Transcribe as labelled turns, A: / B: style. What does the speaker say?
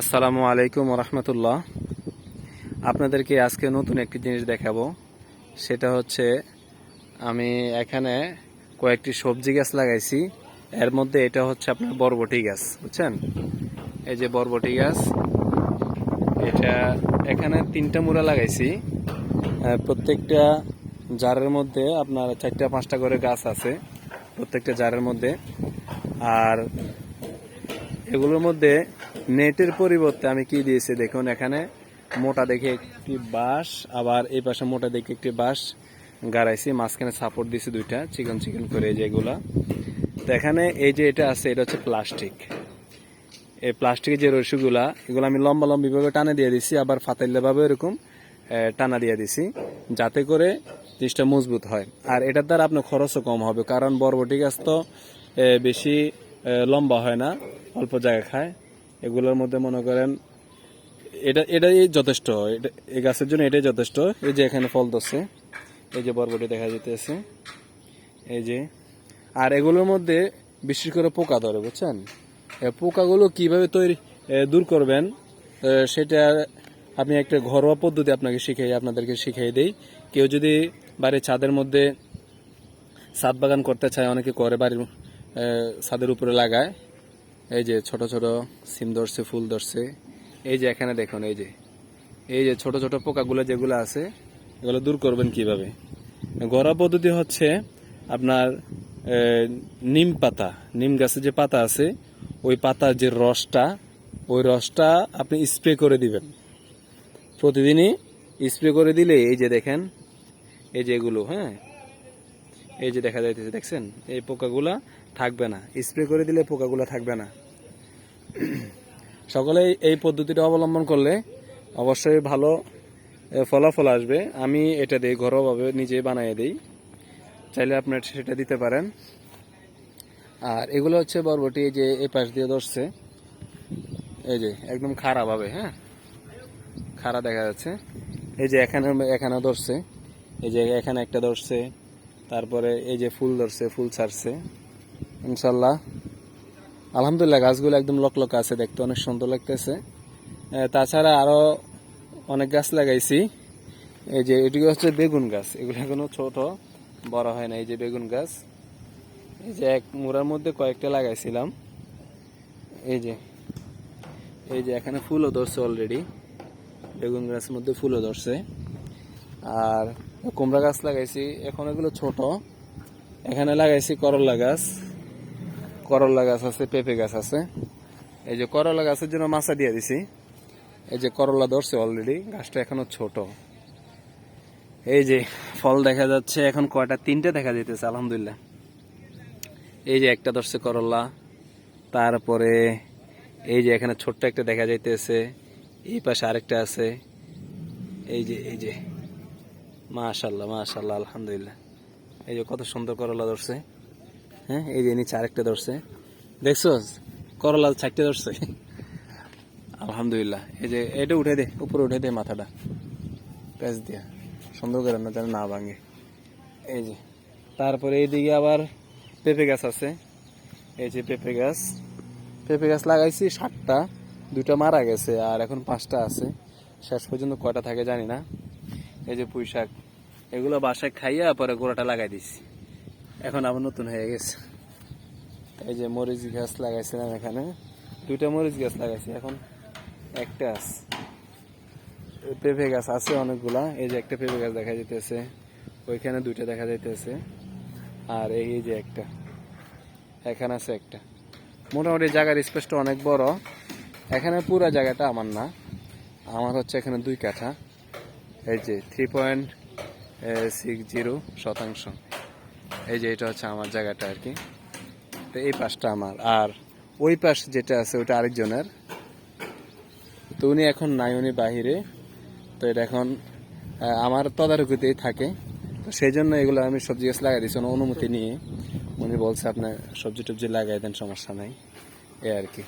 A: আসসালামু আলাইকুম রহমতুল্লাহ আপনাদেরকে আজকে নতুন একটি জিনিস দেখাবো। সেটা হচ্ছে, আমি এখানে কয়েকটি সবজি গাছ লাগাইছি। এর মধ্যে এটা হচ্ছে আপনার বরবটি গাছ, বুঝছেন? এই যে বরবটি গাছ, এটা এখানে তিনটা মুড়া লাগাইছি। প্রত্যেকটা জারের মধ্যে আপনার চারটা পাঁচটা করে গাছ আছে, প্রত্যেকটা জারের মধ্যে। আর এগুলোর মধ্যে নেটের পরিবর্তে আমি কি দিয়েছি দেখুন, এখানে মোটা দেখে একটি বাঁশ, আবার এই পাশে মোটা দেখে একটি বাঁশ গাড়াইছি, মাঝখানে সাপোর্ট দিয়েছি দুইটা, চিকন চিকন করে এই যে তো এখানে এই যে এটা আছে, এটা হচ্ছে প্লাস্টিক। এই প্লাস্টিকের যে রশিগুলা এগুলো আমি লম্বা লম্বি ভাবে টানে দিয়ে দিছি, আবার ফাতাইলে ভাবে এরকম টানা দিয়ে দিছি, যাতে করে জিনিসটা মজবুত হয়। আর এটার দ্বারা আপনার খরচও কম হবে, কারণ বরবটি গাছ তো বেশি লম্বা হয় না, অল্প জায়গা খায়। এগুলোর মধ্যে মনে করেন, এটা, এটাই যথেষ্ট। এই গাছের জন্য এটাই যথেষ্ট। এই যে এখানে ফল ধরছে, এই যে বরবটি দেখা যেতেছে এই যে। আর এগুলোর মধ্যে বিশেষ করে পোকা ধরে, বুঝছেন? পোকাগুলো কীভাবে তৈরি দূর করবেন সেটা আপনি একটা ঘরোয়া পদ্ধতি আপনাকে শিখাই, আপনাদেরকে শিখিয়ে দেই। কেউ যদি বাড়ির ছাদের মধ্যে ছাদ বাগান করতে চায়, অনেকে করে বাড়ির ছাদের উপরে লাগায়। এই যে ছোট ছোট সিম ধরছে, ফুল ধরছে। এই যে এখানে দেখুন, এই যে। এই যে ছোট ছোট পোকাগুলো যেগুলো আছে, এগুলো দূর করবেন কীভাবে? ঘরোয়া পদ্ধতি হচ্ছে আপনার নিম পাতা, নিম গাছের যে পাতা আছে, ওই পাতার যে রসটা, ওই রসটা আপনি স্প্রে করে দিবেন। প্রতিদিনই স্প্রে করে দিলে, এই যে দেখেন, এই যে এগুলো হ্যাঁ? এই যে দেখা যাইতেছে, দেখছেন? এই পোকাগুলা থাকবে না। স্প্রে করে দিলে পোকাগুলা থাকবে না। সকলে এই পদ্ধতিটা অবলম্বন করলে অবশ্যই ভালো ফলাফল আসবে। আমি এটা দিই ঘরোয়াভাবে নিজে বানিয়ে দিই। চাইলে আপনার সেটা দিতে পারেন। আর এগুলো হচ্ছে বরবটি যে এই পাশ দিয়ে ধরছে। এই যে একদম খারাপভাবে হ্যাঁ? খাড়া দেখা যাচ্ছে। এই যে এখানে এখানে ধরছে। এই যে এখানে একটা ধরছে। তারপরে এই যে ফুল ধরছে, ফুল ছাড়ছে। ইনশাল্লাহ। আলহামদুলিল্লাহ, গাছগুলো একদম লকলক আছে, দেখতে অনেক সুন্দর লাগতেছে। তাছাড়া আরও অনেক গাছ লাগাইছি। এই যে এটিকে হচ্ছে বেগুন গাছ। এগুলো এখনও ছোট, বড় হয় না। এই যে বেগুন গাছ, এই যে এক মুড়ার মধ্যে কয়েকটা লাগাইছিলাম। এই যে এই যে এখানে ফুলও ধরছে অলরেডি বেগুন গাছের মধ্যে ফুলও ধরছে। আর কুমড়া গাছ লাগাইছি। এখন এগুলো ছোট। এখানে লাগাইছি করলা গাছ। করলা গাছ আছে, পেঁপে গাছ আছে। এই যে করলা গাছের জন্য মাছা দিয়ে দিছি। এই যে করলা ধরছে অলরেডি গাছটা এখনও ছোট। এই যে ফল দেখা যাচ্ছে, এখন কয়টা? তিনটে দেখা যাইতেছে, আলহামদুলিল্লাহ। এই যে একটা ধরছে করলা, তারপরে এই যে এখানে ছোট্ট একটা দেখা যাইতেছে, এই পাশে আরেকটা আছে। এই যে এই যে মাশাল্লাহ মাশাল্লাহ আলহামদুলিল্লাহ। এই যে কত সুন্দর করলা ধরছে। হ্যাঁ এই যে নিচে আরেকটা ধরছে। দেখছ? করলা চারটে ধরছে। আলহামদুলিল্লাহ। এই যে এটা উঠে দে, উপরে উঠে দে মাথাটা। প্যাঁচ দিয়া। সুন্দর করে না যেন না ভাঙে। এই যে, তারপরে এইদিকে আবার পেঁপে গাছ আছে। এই যে পেঁপে গাছ। পেঁপে গাছ লাগাইছি সাতটা দুটো মারা গেছে আর এখন পাঁচটা আছে। শেষ পর্যন্ত কয়টা থাকে জানি না। এই যে পুঁই শাক। এগুলো বাসায় খাইয়া পরে গোড়াটা লাগাই দিছি। এখন আবার নতুন হয়ে গেছে। এই যে মরিচ গাছ লাগাইছিলাম এখানে। দুইটা মরিচ গাছ লাগাইছি, এখন একটা পেঁপে গাছ আছে অনেকগুলা, এই যে একটা পেঁপে গাছ দেখা যাইতেছে, ওইখানে দুইটা দেখা যাইতেছে, আর এই যে একটা। এখানে আছে একটা। মোটামুটি জায়গার স্পেসটা অনেক বড়। এখানে পুরো জায়গাটা আমার না। আমার হচ্ছে এখানে দুই কাঠা। এই যে থ্রি পয়েন্ট সিক্স জিরো শতাংশ। এই যে এটা হচ্ছে আমার জায়গাটা আর কি। তো এই পাশটা আমার। আর ওই পাশ যেটা আছে, ওটা আরেকজনের। তো উনি এখন নাই, উনি বাহিরে। তো এটা এখন আমার তদারকিতেই থাকে। তো সেই জন্য এগুলো আমি সবজি গাছ লাগাই ওনার অনুমতি নিয়ে। উনি বলছে আপনার সবজি টবজি লাগাই দেন, সমস্যা নাই। এই আর কি।